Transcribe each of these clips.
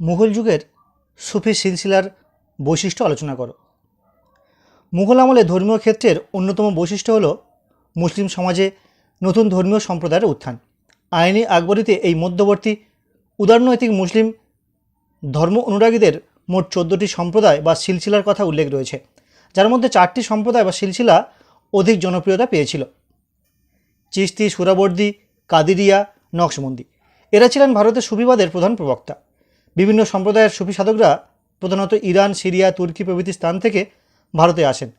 মুঘল যুগের সুফি সিলসিলার বৈশিষ্ট্য আলোচনা করো। মুঘল আমলে ধর্মীয় ক্ষেত্রের অন্যতম বৈশিষ্ট্য হল মুসলিম সমাজে নতুন ধর্মীয় সম্প্রদায়ের উত্থান। আইনি আকবরীতে এই মধ্যবর্তী উদারনৈতিক মুসলিম ধর্ম অনুরাগীদের মোট চোদ্দোটি সম্প্রদায় বা সিলসিলার কথা উল্লেখ রয়েছে, যার মধ্যে চারটি সম্প্রদায় বা সিলসিলা অধিক জনপ্রিয়তা পেয়েছিল। চিস্তি সুরাবর্দি, কাদিরিয়া, নকশবন্দি। এরা ছিলেন ভারতের সুবিবাদের প্রধান প্রবক্তা। বিভিন্ন সম্প্রদায়ের সুফি সাধকরা প্রধানত ইরান, সিরিয়া, তুর্কি প্রভৃতি স্থান থেকে ভারতে আসেন।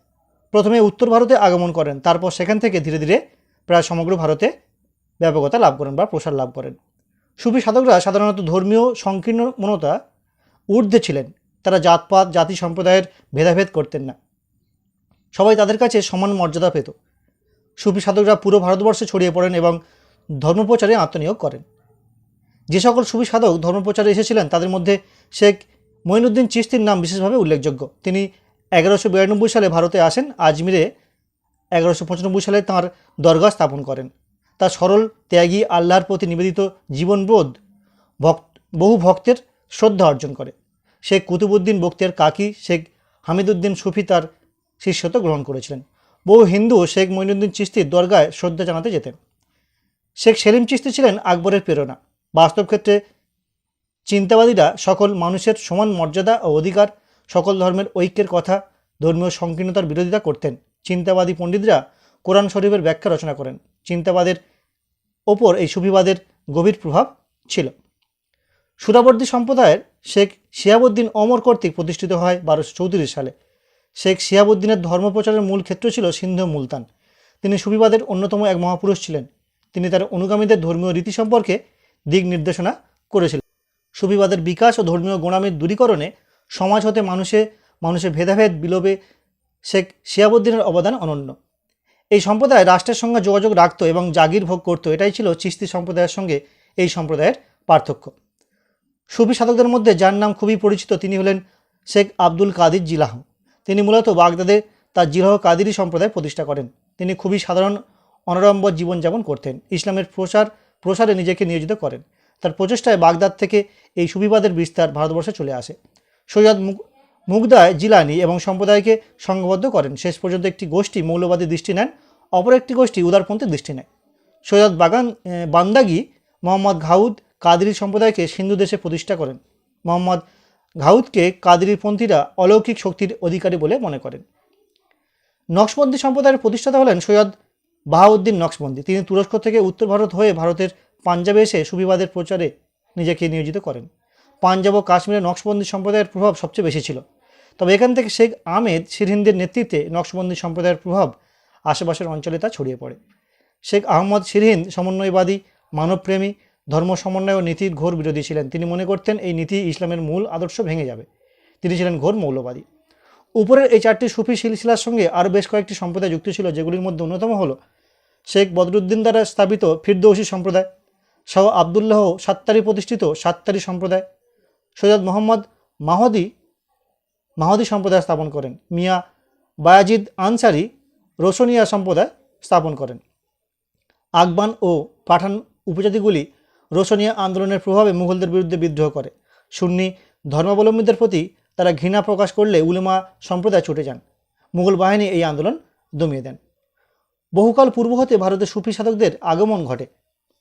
প্রথমে উত্তর ভারতে আগমন করেন, তারপর সেখান থেকে ধীরে ধীরে প্রায় সমগ্র ভারতে ব্যাপকতা লাভ করেন বা প্রসার লাভ করেন। সুফি সাধকরা সাধারণত ধর্মীয় সংকীর্ণ মনতা ঊর্ধ্বে ছিলেন, তারা জাতপাত, জাতি সম্প্রদায়ের ভেদাভেদ করতেন না। সবাই তাদের কাছে সমান মর্যাদা পেত। সুফি সাধকরা পুরো ভারতবর্ষে ছড়িয়ে পড়েন এবং ধর্মপ্রচারে আত্মনিয়োগ করেন। যে সকল সুফি সাধক ধর্মপ্রচারে এসেছিলেন, তাদের মধ্যে শেখ মঈনুদ্দিন চিস্তির নাম বিশেষভাবে উল্লেখযোগ্য। তিনি এগারোশো বিরানব্বই সালে ভারতে আসেন, আজমিরে এগারোশো পঁচানব্বই সালে তাঁর দরগা স্থাপন করেন। তার সরল ত্যাগী আল্লাহর প্রতি নিবেদিত জীবনবোধ ভক্ত, বহু ভক্তের শ্রদ্ধা অর্জন করে। শেখ কুতুবুদ্দিন বক্তিয়ার কাকি, শেখ হামিদুদ্দিন সুফি তার শিষ্যত্ব গ্রহণ করেছিলেন। বহু হিন্দু শেখ মঈনুদ্দিন চিস্তির দরগায় শ্রদ্ধা জানাতে যেতেন। শেখ সেলিম চিস্তি ছিলেন আকবরের প্রেরণা। বাস্তব ক্ষেত্রে চিন্তাবাদীরা সকল মানুষের সমান মর্যাদা ও অধিকার, সকল ধর্মের ঐক্যের কথা ধর্মীয় সংকীর্ণতার বিরোধিতা করতেন। চিন্তাবাদী পণ্ডিতরা কোরআন শরীফের ব্যাখ্যা রচনা করেন। চিন্তাবাদের ওপর এই সুফিবাদের গভীর প্রভাব ছিল। সুরাবর্দী সম্প্রদায়ের শেখ শিয়াবুদ্দিন অমর কর্তৃক প্রতিষ্ঠিত হয় বারোশো চৌত্রিশ সালে। শেখ শিয়াবুদ্দিনের ধর্মপ্রচারের মূল ক্ষেত্র ছিল সিন্ধু মুলতান। তিনি সুফিবাদের অন্যতম এক মহাপুরুষ ছিলেন। তিনি তার অনুগামীদের ধর্মীয় রীতি সম্পর্কে দিক নির্দেশনা করেছিলেন সুফিবাদের বিকাশ ও ধর্মীয় গোড়ামির দূরীকরণে সমাজ হতে মানুষে, মানুষের ভেদাভেদ বিলোপে শেখ শিয়াবুদ্দিনের অবদান অনন্য। এই সম্প্রদায় রাষ্ট্রের সঙ্গে যোগাযোগ রাখত এবং জাগির ভোগ করত, এটাই ছিল চিস্তি সম্প্রদায়ের সঙ্গে এই সম্প্রদায়ের পার্থক্য। সুফি সাধকদের মধ্যে যার নাম খুবই পরিচিত, তিনি হলেন শেখ আব্দুল কাদির জিলাহ। তিনি মূলত বাগদাদে তার জিলাহ কাদিরি সম্প্রদায় প্রতিষ্ঠা করেন। তিনি খুবই সাধারণ অনড়ম্বর জীবনযাপন করতেন। ইসলামের প্রসার প্রসারে নিজেকে নিয়োজিত করেন। তার প্রচেষ্টায় বাগদাদ থেকে এই সুবিবাদের বিস্তার ভারতবর্ষে চলে আসে। সৈয়দ মুগ, মুগদায় জিলানি এবং সম্প্রদায়কে সংঘবদ্ধ করেন। শেষ পর্যন্ত একটি গোষ্ঠী মৌলবাদী দৃষ্টি নেন, অপর একটি গোষ্ঠী উদারপন্থী দৃষ্টি নেয়। সৈয়দ বাগান বান্দাগি মোহাম্মদ ঘাউদ কাদরি সম্প্রদায়কে সিন্ধু দেশে প্রতিষ্ঠা করেন। মোহাম্মদ ঘাউদকে কাদরিপন্থীরা অলৌকিক শক্তির অধিকারী বলে মনে করেন। নকশবন্দি সম্প্রদায়ের প্রতিষ্ঠাতা হলেন সৈয়দ বাহাউদ্দিন নকশবন্দি। তিনি তুরস্ক থেকে উত্তর ভারত হয়ে ভারতের পাঞ্জাবে এসে সুবিবাদের প্রচারে নিজেকে নিয়োজিত করেন। পাঞ্জাব ও কাশ্মীরে নকশবন্দি সম্প্রদায়ের প্রভাব সবচেয়ে বেশি ছিল। তবে এখান থেকে শেখ আহমেদ সিরহিন্দের নেতৃত্বে নকশবন্দি সম্প্রদায়ের প্রভাব আশেপাশের অঞ্চলে তা ছড়িয়ে পড়ে। শেখ আহমদ সিরহিন্দ সমন্বয়বাদী, মানবপ্রেমী, ধর্ম সমন্বয় ও নীতির ঘোর বিরোধী ছিলেন। তিনি মনে করতেন এই নীতি ইসলামের মূল আদর্শ ভেঙে যাবে। তিনি ছিলেন ঘোর মৌলবাদী। উপরের এই চারটি সুফি সিলসিলার সঙ্গে আরও বেশ কয়েকটি সম্প্রদায় যুক্ত ছিল, যেগুলির মধ্যে অন্যতম হলো শেখ বদরুদ্দিন দ্বারা স্থাপিত ফিরদৌসি সম্প্রদায়, শাহ আবদুল্লাহ সাত্তারি প্রতিষ্ঠিত সাত্তারি সম্প্রদায়, সৈয়দ মোহাম্মদ মাহদি মাহদি সম্প্রদায় স্থাপন করেন, মিয়া বায়াজিদ আনসারি রোশনিয়া সম্প্রদায় স্থাপন করেন। আকবান ও পাঠান উপজাতিগুলি রোশনিয়া আন্দোলনের প্রভাবে মুঘলদের বিরুদ্ধে বিদ্রোহ করে। সুন্নি ধর্মাবলম্বীদের প্রতি তারা ঘৃণা প্রকাশ করলে উলেমা সম্প্রদায় ছুটে যান। মুঘল বাহিনী এই আন্দোলন দমিয়ে দেন। বহুকাল পূর্ব হতে ভারতের সুফি সাধকদের আগমন ঘটে।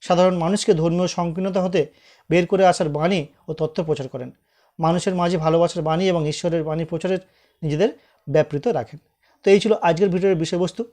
সাধারণ মানুষকে ধর্মীয় সংকীর্ণতা হতে বের করে আসার বাণী ও তথ্য প্রচার করেন। মানুষের মাঝে ভালোবাসার বাণী এবং ঈশ্বরের বাণী প্রচারের নিজেদের ব্যাপৃত রাখেন। তো এই ছিল আজকের ভিডিওর বিষয়বস্তু।